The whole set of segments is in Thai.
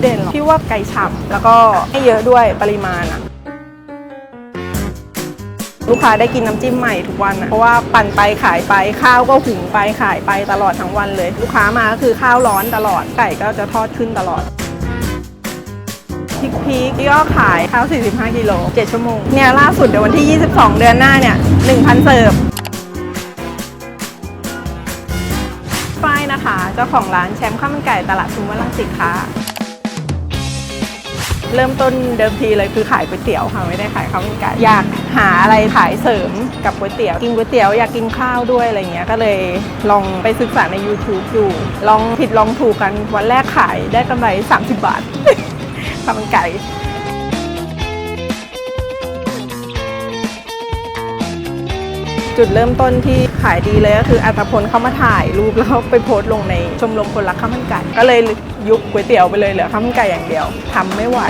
เด่นหรอกพี่ว่าไก่ฉ่ำแล้วก็ให้เยอะด้วยปริมาณอะลูกค้าได้กินน้ำจิ้มใหม่ทุกวันอะเพราะว่าปั่นไปขายไปข้าวก็หุงไปขายไปตลอดทั้งวันเลย ลูกค้ามาก็คือข้าวร้อนตลอดไก่ก็จะทอดขึ้นตลอดพริกพีกก็ขายข้าว 45 กิโล 7 ชั่วโมง เนี่ย ล่าสุดเดี๋ยววันที่ 22 เดือนหน้าเนี่ย 1,000 เสิร์ฟฝ้ายนะคะ เจ้าของร้านแชมป์ข้าวมันไก่ตลาดชุมวัลังสิตค่ะ เริ่มต้นเดิมทีเลยคือขายก๋วยเตี๋ยวค่ะไม่ได้ขายข้าวมันไก่อยากหาอะไรขายเสริมกับก๋วยเตี๋ยวกินก๋วยเตี๋ยวอยากกินข้าวด้วยอะไรเงี้ยก็เลยลองไปศึกษาใน YouTube ดู ลองผิดลองถูกกันวันแรกขายได้กำไร 30 บาทข้าวมันไก่ จุดเริ่มต้นที่ขายดีเลยก็คืออัตพลเข้ามาถ่ายรูปแล้วไปโพสต์ลงในชมรมคนรักข้าวมันไก่ก็เลยยุบก๋วยเตี๋ยวไปเลยเหลือข้าวมันไก่อย่างเดียวทำไม่ไหว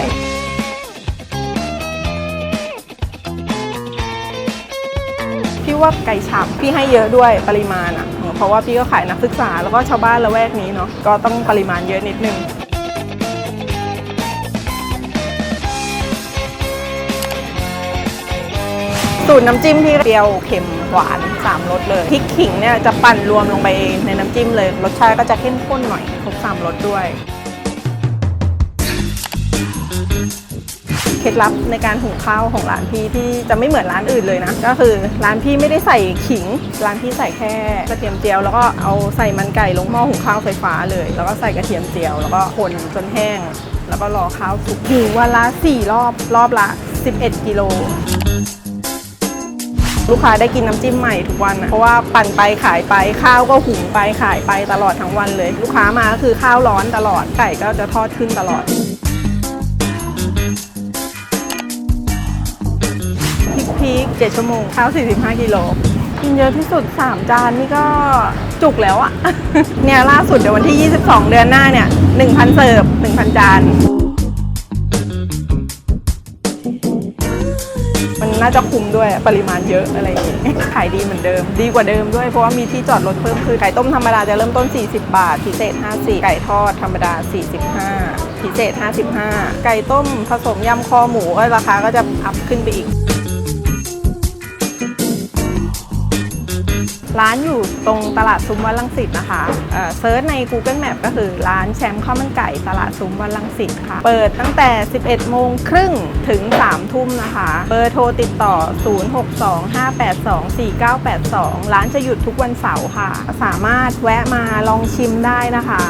พี่ว่าไก่ฉ่ำพี่ให้เยอะด้วยปริมาณอะ เพราะว่าพี่ก็ขายนักศึกษาแล้วก็ชาวบ้านละแวกนี้เนาะก็ต้องปริมาณเยอะนิดนึง สูตรน้ำจิ้มที่เปรี้ยวเค็มหวานสามรสเลยพริกขิงเนี่ยจะปั่นรวมลงไปในน้ำจิ้มเลย รสชาติก็จะเข้มข้นหน่อยครบสามรสด้วย เคล็ดลับในการหุงข้าวของร้านพี่ที่จะไม่เหมือนร้านอื่นเลยนะ ก็คือร้านพี่ไม่ได้ใส่ขิง ร้านพี่ใส่แค่กระเทียมเจียว แล้วก็เอาใส่มันไก่ลงหม้อหุงข้าวไฟฟ้าเลย แล้วก็ใส่กระเทียมเจียว แล้วก็คนจนแห้ง แล้วก็รอข้าวสุกหุงวันละสี่รอบรอบละ 11 กิโล ลูกค้าได้กินน้ำจิ้มใหม่ทุกวันอะเพราะว่าปั่นไปขายไปข้าวก็หุงไปขายไปตลอดทั้งวันเลย ลูกค้ามาก็คือข้าวร้อนตลอดไก่ก็จะทอดขึ้นตลอดพริกพีก7ชั่วโมงข้าว45กิโลกินเยอะที่สุด 3 จานนี่ก็จุกแล้วอะเนี่ยล่าสุดเดี๋ยววันที่ 22 เดือนหน้าเนี่ย 1,000 เสิร์ฟ1,000 จาน น่าจะคุ้มด้วยปริมาณเยอะอะไรอย่างเงี้ยขายดีเหมือนเดิม ดีกว่าเดิมด้วยเพราะว่ามีที่จอดรถเพิ่มคือไก่ต้มธรรมดาจะเริ่มต้น 40 บาท พิเศษ50ไก่ทอดธรรมดา 45 พิเศษ 55 ไก่ต้มผสมยำคอหมูก็ราคาก็จะอัพขึ้นไปอีก ร้านอยู่ตรงตลาดซุ้มวัดลังสิตนะคะเออเซิร์ชใน Google Map ก็คือร้านแชมป์ข้าวมันไก่ตลาดซุ้มวัดลังสิตค่ะ เปิดตั้งแต่ 11 โมงครึ่งถึง 3 ทุ่มนะคะ เบอร์โทรติดต่อ 0625824982 ร้านจะหยุดทุกวันเสาร์ค่ะ สามารถแวะมาลองชิมได้นะคะ